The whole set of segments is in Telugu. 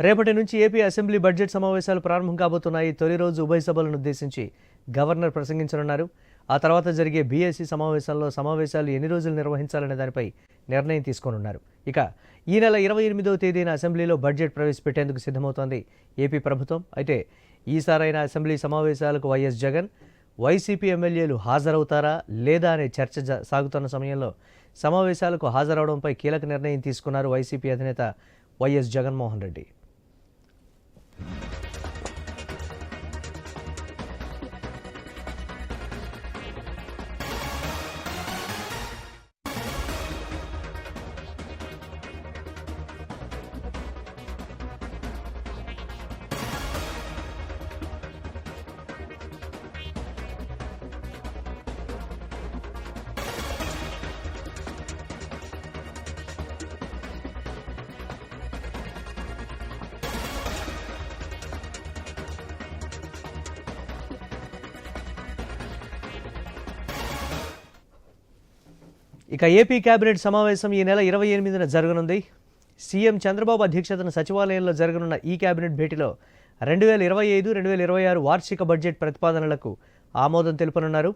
రేపటి నుంచి ఏపీ అసెంబ్లీ బడ్జెట్ సమావేశాలు ప్రారంభం కాబోతున్నాయి. తొలి రోజు ఉభయ సభలను ఉద్దేశించి గవర్నర్ ప్రసంగించనున్నారు. ఆ తర్వాత జరిగే బీఎస్సీ సమావేశాల్లో సమావేశాలు ఎన్ని రోజులు నిర్వహించాలనే దానిపై నిర్ణయం తీసుకోనున్నారు. ఇక ఈ నెల ఇరవై ఎనిమిదవ తేదీన అసెంబ్లీలో బడ్జెట్ ప్రవేశపెట్టేందుకు సిద్ధమవుతోంది ఏపీ ప్రభుత్వం. అయితే ఈసారైన అసెంబ్లీ సమావేశాలకు వైఎస్ జగన్ వైసీపీ ఎమ్మెల్యేలు హాజరవుతారా లేదా అనే చర్చ జ- సాగుతున్న సమయంలో సమావేశాలకు హాజరవడంపై కీలక నిర్ణయం తీసుకున్నారు వైసీపీ అధినేత వైఎస్ జగన్మోహన్ రెడ్డి. ఇక ఏపీ కేబినెట్ సమావేశం ఈ నెల ఇరవై ఎనిమిదిన జరగనుంది. సీఎం చంద్రబాబు అధ్యక్షతన సచివాలయంలో జరగనున్న ఈ కేబినెట్ భేటీలో రెండు వేల ఇరవై ఐదు రెండు వేల ఇరవై ఆరు వార్షిక బడ్జెట్ ప్రతిపాదనలకు ఆమోదం తెలుపనున్నారు.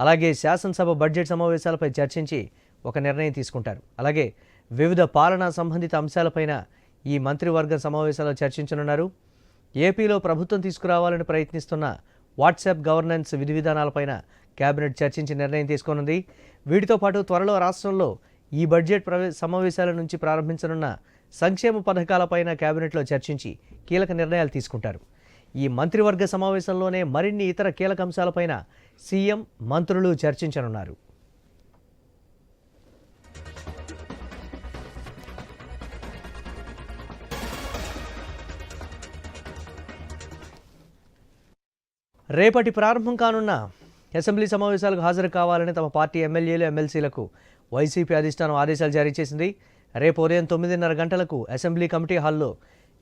అలాగే శాసనసభ బడ్జెట్ సమావేశాలపై చర్చించి ఒక నిర్ణయం తీసుకుంటారు. అలాగే వివిధ పాలనా సంబంధిత అంశాలపైన ఈ మంత్రివర్గ సమావేశాల్లో చర్చించనున్నారు. ఏపీలో ప్రభుత్వం తీసుకురావాలని ప్రయత్నిస్తున్న వాట్సాప్ గవర్నెన్స్ విధి విధానాలపైన కేబినెట్ చర్చించి నిర్ణయం తీసుకోనుంది. వీటితో పాటు త్వరలో రాష్ట్రంలో ఈ బడ్జెట్ ప్రవే సమావేశాల నుంచి ప్రారంభించనున్న సంక్షేమ పథకాలపైన కేబినెట్లో చర్చించి కీలక నిర్ణయాలు తీసుకుంటారు. ఈ మంత్రివర్గ సమావేశంలోనే మరిన్ని ఇతర కీలక అంశాలపైన సీఎం మంత్రులు చర్చించనున్నారు. రేపటి ప్రారంభం కానున్న అసెంబ్లీ సమావేశాలకు హాజరు కావాలని తమ పార్టీ ఎమ్మెల్యేలు ఎమ్మెల్సీలకు వైసీపీ అధిష్టానం ఆదేశాలు జారీ చేసింది. రేపు ఉదయం తొమ్మిదిన్నర గంటలకు అసెంబ్లీ కమిటీ హాల్లో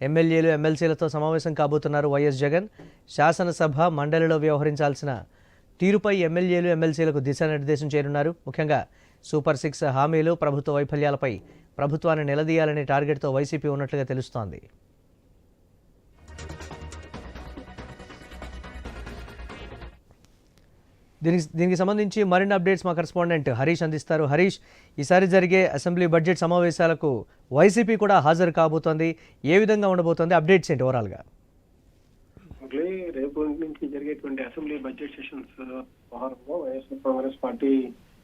ఎమ్మెల్యేలు ఎమ్మెల్సీలతో సమావేశం కాబోతున్నారు వైఎస్ జగన్. శాసనసభ మండలిలో వ్యవహరించాల్సిన తీరుపై ఎమ్మెల్యేలు ఎమ్మెల్సీలకు దిశానిర్దేశం చేయనున్నారు. ముఖ్యంగా సూపర్ సిక్స్ హామీలు ప్రభుత్వ వైఫల్యాలపై ప్రభుత్వాన్ని నిలదీయాలనే టార్గెట్తో వైసీపీ ఉన్నట్లుగా తెలుస్తోంది. దీనికి దీనికి సంబంధించి మరిన్ని అప్డేట్స్ మా కరెస్పాండెంట్ హరీష్ అందిస్తారు. హరీష్ ఈసారి జరిగే అసెంబ్లీ బడ్జెట్ సమావేశాలకు వైసీపీ కూడా హాజరు కాబోతోంది. ఏ విధంగా ఉండబోతోంది? అప్డేట్స్ ఏంటి ఓవరాల్గా? రేపు నుంచి జరిగేటువంటి అసెంబ్లీ బడ్జెట్ సెషన్స్ వ్యవహారంలో వైఎస్ఆర్ కాంగ్రెస్ పార్టీ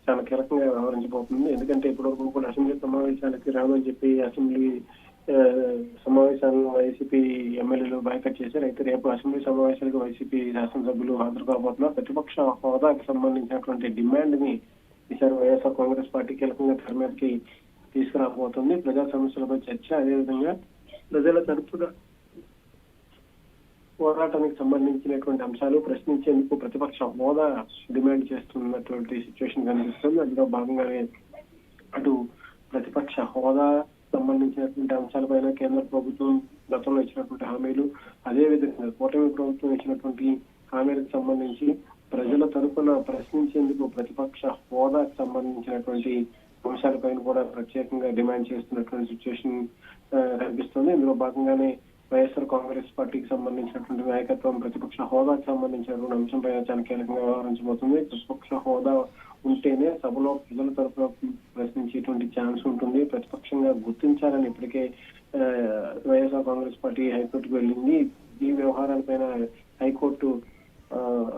చాలా కీలకంగా వ్యవహరించబోతుంది. ఎందుకంటే ఇప్పటివరకు కూడా అసెంబ్లీ సమావేశాలకి రామని చెప్పి అసెంబ్లీ సమావేశాలను వైసీపీ ఎమ్మెల్యేలు బైకట్ చేశారు. అయితే రేపు అసెంబ్లీ సమావేశాలకు వైసీపీ శాసనసభ్యులు హాజరు కాబోతున్నారు. ప్రతిపక్ష హోదాకి సంబంధించినటువంటి డిమాండ్ని ఈసారి వైఎస్ఆర్ కాంగ్రెస్ పార్టీ కీలకంగా తెర మీదకి తీసుకురాబోతుంది. ప్రజా సమస్యలపై చర్చ అదేవిధంగా ప్రజల తరపున పోరాటానికి సంబంధించినటువంటి అంశాలు ప్రశ్నించేందుకు ప్రతిపక్ష హోదా డిమాండ్ చేస్తున్నటువంటి సిచ్యువేషన్ కనిపిస్తుంది. అందులో భాగంగానే అటు ప్రతిపక్ష హోదా సంబంధించినటువంటి అంశాలపైన కేంద్ర ప్రభుత్వం గతంలో ఇచ్చినటువంటి హామీలు అదే విధంగా కూటమి ప్రభుత్వం ఇచ్చినటువంటి హామీలకు సంబంధించి ప్రజల తరఫున ప్రశ్నించేందుకు ప్రతిపక్ష హోదాకు సంబంధించినటువంటి అంశాలపైన కూడా ప్రత్యేకంగా డిమాండ్ చేస్తున్నటువంటి సిచ్యువేషన్ కనిపిస్తుంది. ఇందులో భాగంగానే వైఎస్ఆర్ కాంగ్రెస్ పార్టీకి సంబంధించినటువంటి నాయకత్వం ప్రతిపక్ష హోదాకు సంబంధించినటువంటి అంశం పైన చాలా కీలకంగా వ్యవహరించబోతుంది. ప్రతిపక్ష హోదా ఉంటేనే సభలో ప్రజల తరఫున ప్రశ్నించేటువంటి ఛాన్స్ ఉంటుంది. ప్రతిపక్షంగా గుర్తించాలని ఇప్పటికే వైఎస్ఆర్ కాంగ్రెస్ పార్టీ హైకోర్టుకు వెళ్ళింది. ఈ వ్యవహారాలపైన హైకోర్టు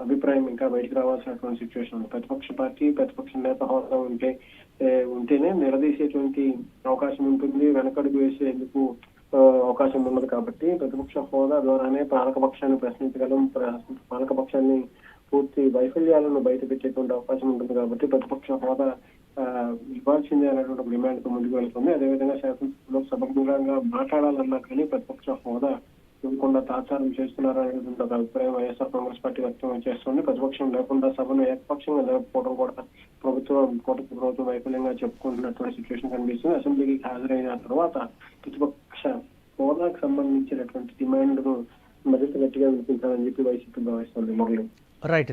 అభిప్రాయం ఇంకా బయటకు రావాల్సినటువంటి సిచ్యువేషన్ ఉంది. ప్రతిపక్ష పార్టీ ప్రతిపక్ష నేత హోదా ఉంటే ఉంటేనే నిలదీసేటువంటి అవకాశం ఉంటుంది. వెనకడుగు వేసేందుకు అవకాశం ఉన్నది కాబట్టి ప్రతిపక్ష హోదా ద్వారానే పాలకపక్షాన్ని ప్రశ్నించగలం పాలకపక్షాన్ని పూర్తి వైఫల్యాలను బయట పెట్టేటువంటి అవకాశం ఉంటుంది కాబట్టి ప్రతిపక్ష హోదా ఇవ్వాల్సిందే అనేటువంటి ఒక డిమాండ్తో ముందుకు వెళ్తుంది. అదేవిధంగా శాసనసభలో సమగ్రంగా మాట్లాడాలన్నా కానీ ప్రతిపక్ష హోదా ఇవ్వకుండా తాత్సారం చేస్తున్నారు అనేటువంటి ఒక అభిప్రాయం వైఎస్ఆర్ కాంగ్రెస్ పార్టీ వ్యక్తం చేస్తుంది. ప్రతిపక్షం లేకుండా సభను ఏకపక్షంగా జరగకపోవడం కూడా ప్రభుత్వం కూటమి ప్రభుత్వం వైఫల్యంగా చెప్పుకుంటున్నటువంటి సిచ్యువేషన్ కనిపిస్తుంది. అసెంబ్లీకి హాజరైన తర్వాత ప్రతిపక్ష హోదాకు సంబంధించినటువంటి డిమాండ్ మరింత గట్టిగా వినిపించాలని చెప్పి వైసీపీ భావిస్తుంది మురళి. రైట్.